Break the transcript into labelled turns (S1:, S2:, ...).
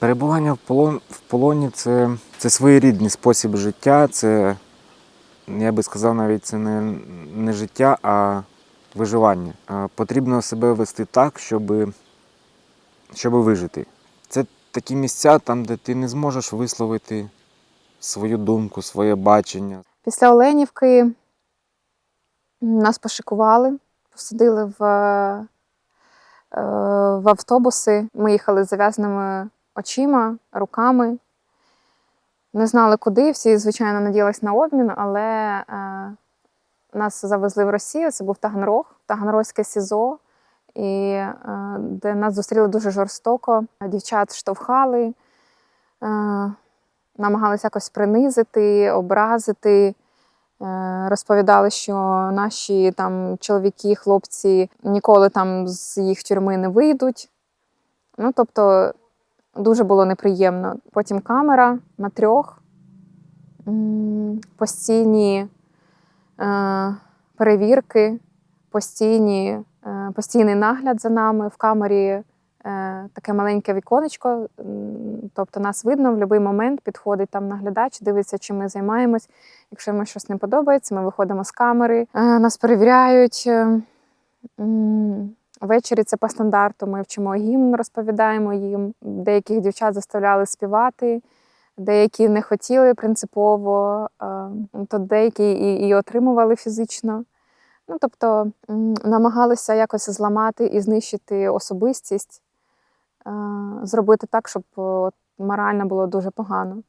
S1: Перебування в, полон, в полоні це, це своєрідний спосіб життя. Це, я би сказав, навіть це не, не життя, а виживання. Потрібно себе вести так, щоб, щоб вижити. Це такі місця, там, де ти не зможеш висловити свою думку, своє бачення.
S2: Після Оленівки нас пошикували, посадили в, е, в автобуси. Ми їхали зав'язаними очима, руками. Не знали куди. Всі, звичайно, надіялись на обмін, але е, нас завезли в Росію. Це був Таганрог, Таганрозьке СІЗО, і, е, де нас зустріли дуже жорстоко. Дівчат штовхали. Е, намагалися якось принизити, образити. Е, Розповідали, що наші там чоловіки, хлопці ніколи там з їх тюрми не вийдуть. Ну, тобто, дуже було неприємно. Потім камера на трьох, постійні е, перевірки, постійні, е, постійний нагляд за нами в камері е, таке маленьке віконечко, тобто нас видно в будь-який момент, підходить там наглядач, дивиться, чим ми займаємось. Якщо йому щось не подобається, ми виходимо з камери, нас перевіряють. Е, Ввечері це по стандарту. Ми вчимо гімн, розповідаємо їм. Деяких дівчат заставляли співати, деякі не хотіли принципово, е, то деякі і, і отримували фізично. Ну, тобто намагалися якось зламати і знищити особистість, е, зробити так, щоб морально було дуже погано.